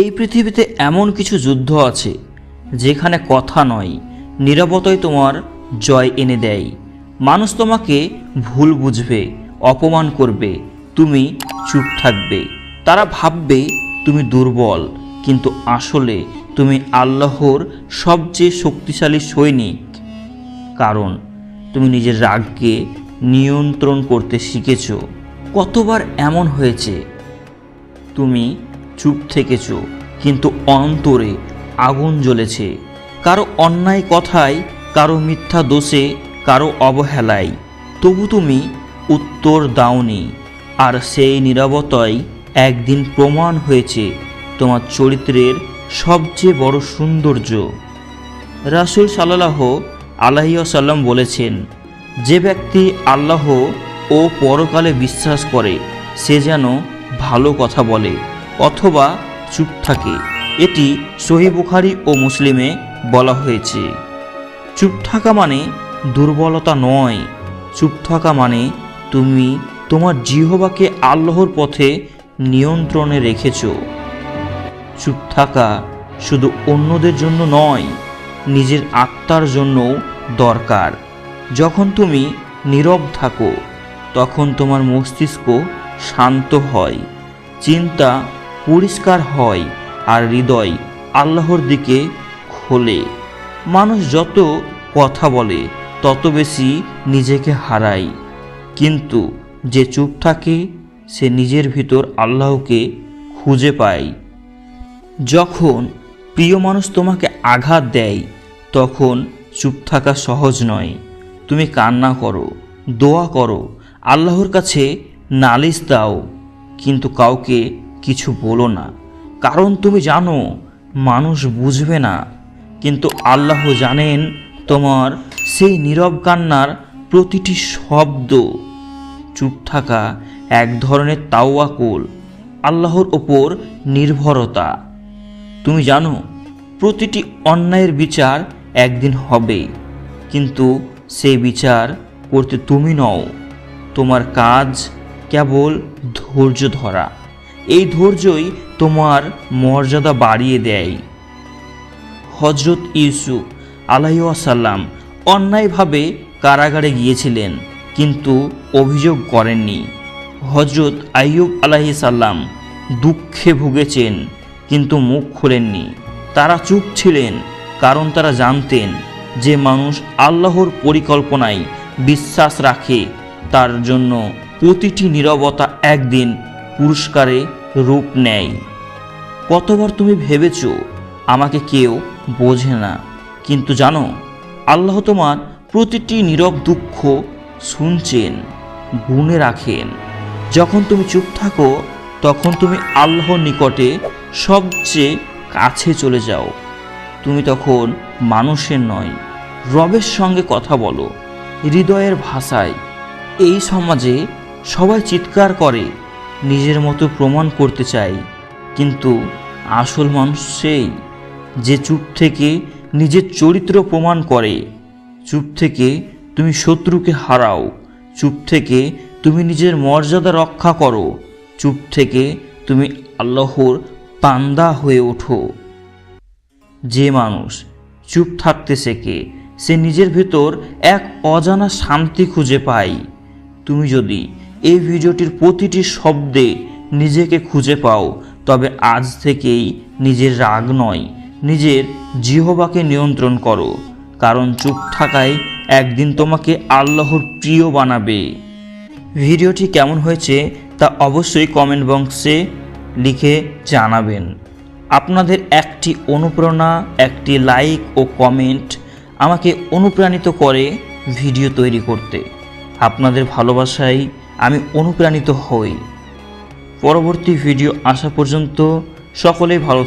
এই পৃথিবীতে এমন কিছু যুদ্ধ আছে, যেখানে কথা নয় নিরাপত্তাই তোমার জয় এনে দেয়। মানুষ তোমাকে ভুল বুঝবে, অপমান করবে, তুমি চুপ থাকবে। তারা ভাববে তুমি দুর্বল, কিন্তু আসলে তুমি আল্লাহর সবচেয়ে শক্তিশালী সৈনিক। কারণ, তুমি নিজের রাগকে নিয়ন্ত্রণ করতে শিখেছ। কতবার এমন হয়েছে? তুমি চুপ থেকেছ, কিন্তু অন্তরে আগুন জ্বলেছে। কারও অন্যায় কথায়, কারও মিথ্যা দোষে, কারও অবহেলায়। তবু তুমি উত্তর দাওনি, আর সেই নিরবতাই একদিন প্রমাণ হয়েছে তোমার চরিত্রের সবচেয়ে বড় সৌন্দর্য। রাসুল সাল্লাহ আলাইসাল্লাম বলেছেন, যে ব্যক্তি আল্লাহ ও পরকালে বিশ্বাস করে, সে যেন ভালো কথা বলে। অথবা চুপ থাকে। এটি সহি বুখারি ও মুসলিমে বলা হয়েছে। চুপ থাকা মানে দুর্বলতা নয়। চুপ থাকা মানে তুমি তোমার জিহবাকে আল্লাহর পথে নিয়ন্ত্রণে রেখেছ। চুপ থাকা শুধু অন্যদের জন্য নয়, নিজের আত্মার জন্যও দরকার। যখন তুমি নীরব থাকো, তখন তোমার মস্তিষ্ক শান্ত হয়। চিন্তা পরিষ্কার হয় আর হৃদয় আল্লাহর দিকে খোলে। মানুষ যত কথা বলে, তত বেশি নিজেকে হারায়। কিন্তু যে চুপ থাকে, সে নিজের ভিতর আল্লাহকে খুঁজে পায়। যখন প্রিয় মানুষ তোমাকে আঘাত দেয়, তখন চুপ থাকা সহজ নয়। তুমি কান্না করো, দোয়া করো, আল্লাহর কাছে নালিশ দাও, কিন্তু কাউকে কিছু বলো না। কারণ তুমি জানো, মানুষ বুঝবে না। কিন্তু আল্লাহ জানেন, তোমার সেই নীরব কান্নার প্রতিটি শব্দ। চুপ থাকা এক ধরনের তাওয়াকুল, আল্লাহর ওপর নির্ভরতা। তুমি জানো, প্রতিটি অন্যায়ের বিচার একদিন হবে। কিন্তু সেই বিচার করতে তুমি নও। তোমার কাজ কেবল ধৈর্য ধরা। এই ধৈর্যই তোমার মর্যাদা বাড়িয়ে দেয়। হজরত ইউসুফ আলাইসাল্লাম অন্যায়ভাবে কারাগারে গিয়েছিলেন, কিন্তু অভিযোগ করেননি। হজরত আইয়ুব আলাহি সাল্লাম দুঃখে ভুগেছেন, কিন্তু মুখ খোলেননি। তারা চুপ ছিলেন, কারণ তারা জানতেন যে মানুষ আল্লাহর পরিকল্পনায় বিশ্বাস রাখে, তার জন্য প্রতিটি নীরবতা একদিন পুরস্কারে রূপ নেয়। কতবার তুমি ভেবেছ আমাকে কেউ বোঝে না। কিন্তু জানো, আল্লাহ তোমার প্রতিটি নীরব দুঃখ শুনছেন গুণে রাখেন। যখন তুমি চুপ থাকো, তখন তুমি আল্লাহর নিকটে সবচেয়ে কাছে চলে যাও। তুমি তখন মানুষের নয়, রবের সঙ্গে কথা বলো, হৃদয়ের ভাষায়। এই সমাজে সবাই চিৎকার করে নিজের মতো প্রমাণ করতে চাই। কিন্তু আসল মানুষ সেই যে চুপ থেকে নিজের চরিত্র প্রমাণ করে। চুপ থেকে তুমি শত্রুকে হারাও। চুপ থেকে তুমি নিজের মর্যাদা রক্ষা করো। চুপ থেকে তুমি আল্লাহর পান্দা হয়ে ওঠো। যে মানুষ চুপ থাকতে শেখে, সে নিজের ভেতর এক অজানা শান্তি খুঁজে পায়। তুমি যদি এই ভিডিওটির প্রতিটি শব্দে নিজেকে খুঁজে পাও, তবে আজ থেকেই নিজের রাগ নয়, নিজের জিহবাকে নিয়ন্ত্রণ করো, কারণ চুপ থাকায় একদিন তোমাকে আল্লাহর প্রিয় বানাবে। ভিডিওটি কেমন হয়েছে তা অবশ্যই কমেন্ট বক্সে লিখে জানাবেন। আপনাদের একটি অনুপ্রেরণা, একটি লাইক ও কমেন্ট আমাকে অনুপ্রাণিত করে ভিডিও তৈরি করতে। আপনাদের ভালোবাসায় আমি অনুপ্রাণিত হই। পরবর্তী ভিডিও আসা পর্যন্ত সকলেই ভালো